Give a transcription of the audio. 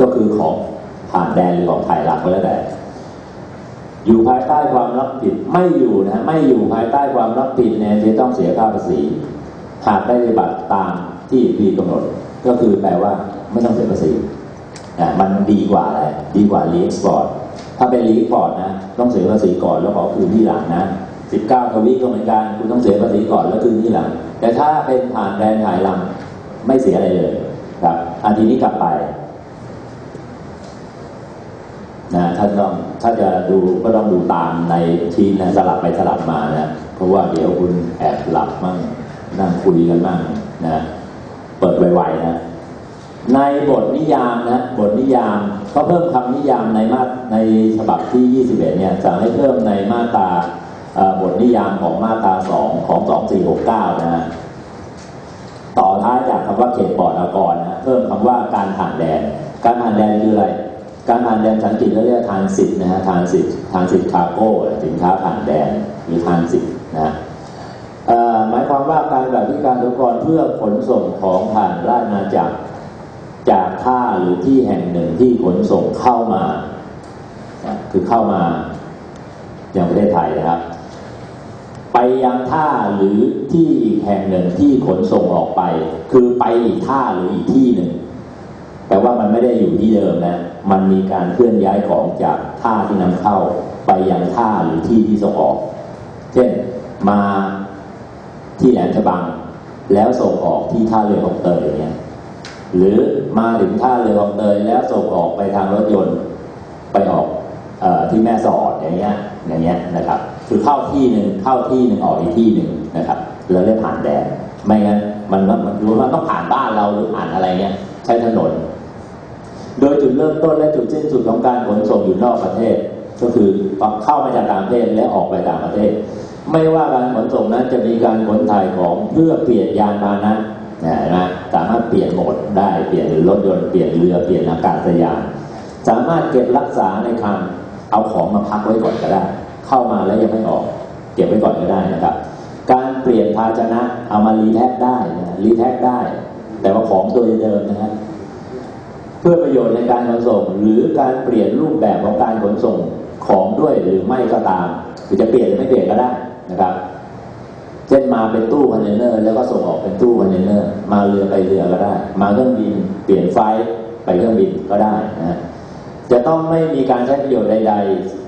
ก็คือของผ่านแดนหรือของถ่ายหลักก็แล้วแต่ อยู่ภายใต้ความรับผิดไม่อยู่นะไม่อยู่ภายใต้ความรับผิดเนี่ยจะต้องเสียค่าภาษี หากได้ปฏิบัติตามที่พีกำหนด ก็คือแปลว่าไม่ต้องเสียภาษีนะมันดีกว่าอะไรดีกว่ารีเอ็กซ์พอร์ตถ้าเป็นรีเอ็กซ์พอร์ตนะต้องเสียภาษีก่อนแล้วขอคืนที่หลังนะ19ทวีก็เหมือนกันคุณต้องเสียภาษีก่อนแล้วคืนที่หลัง แต่ถ้าเป็นผ่านแดนถ่ายลำไม่เสียอะไรเลยครับอันทีนี้กลับไป นะถ้าต้องถ้าจะดูก็ต้องดูตามในทีนะสลับไปสลับมานะเพราะว่าเดี๋ยวคุณแอบหลับมั่งนั่งคุยกันมั่งนะเปิดไวๆนะในบทนิยามนะบทนิยามเขาเพิ่มคำนิยามในมาในฉบับที่ 21 เนี่ยจะให้เพิ่มในมาตราบทนิยามของมาตรา 2 ของ 2469 นะฮะต่อท้ายจากคำว่าเขตปลอดอากรนะเพิ่มคำว่าการผ่านแดน การผ่านแดนคืออะไร การผ่านแดนภาษาอังกฤษเรียกทานสิทธ์นะฮะทานสิทธ์ทานสิทธ์คารโก้สินค้าผ่านแดนหรือทานสิทธ์นะหมายความว่าการแบบที่การอุปกรณ์เพื่อขนส่งของผ่านราชอาณาจักรจากท่าหรือที่แห่งหนึ่งที่ขนส่งเข้ามาคือเข้ามาอย่างประเทศไทยนะครับ ไปยังท่าหรือที่อีกแห่งหนึ่งที่ขนส่งออกไป คือไปอีกท่าหรืออีกที่หนึ่ง แปลว่ามันไม่ได้อยู่ที่เดิมนะ มันมีการเคลื่อนย้ายของจากท่าที่นำเข้าไปยังท่าหรือที่ที่ส่งออก เช่นมาที่แหลมฉบัง แล้วส่งออกที่ท่าเรือของเตยเนี่ยหรือมาถึงท่าเรือของเตยแล้วส่งออกไปทางรถยนต์ไปออกอที่แม่สอดอย่างเงี้ยอย่างเงี้ยนะครับ คือเข้าที่หนึ่งเข้าที่หนึ่งออกอีกที่หนึ่งนะครับเราเรียกผ่านแดนไม่งั้นมันมันรู้ว่าต้องผ่านบ้านเราหรือผ่านอะไรเงี้ย ช้ถนน โดยจุดเริ่มต้นและจุดสิ้นสุดของการขนส่งอยู่นอกประเทศ ก็คือเข้ามาจากต่างประเทศและออกไปต่างประเทศ ไม่ว่าการขนส่งนั้นจะมีการขนถ่ายของเพื่อเปลี่ยนยานพาหนะนะนะสามารถเปลี่ยนโหมดได้เปลี่ยนรถยนต์เปลี่ยนเรือเปลี่ยนอากาศยาน สามารถเก็บรักษาในคลังเอาของมาพักไว้ก่อนก็ได้ เข้ามาแล้วยังไม่ออก เก็บไว้ก่อนก็ได้นะครับ การเปลี่ยนภาชนะเอามารีแท็กได้นะรีแท็กได้ แต่ว่าของตัวเดิมนะฮะเพื่อประโยชน์ในการขนส่ง หรือการเปลี่ยนรูปแบบของการขนส่งของด้วยหรือไม่ก็ตาม หรือจะเปลี่ยนหรือไม่เปลี่ยนก็ได้นะครับเช่นมาเป็นตู้คอนเทนเนอร์แล้วก็ส่งออกเป็นตู้คอนเทนเนอร์ มาเรือไปเรือก็ได้ มาเครื่องบิน เปลี่ยนไฟล์ไปเครื่องบินก็ได้นะฮะจะต้องไม่มีการใช้ประโยชน์ใด ๆ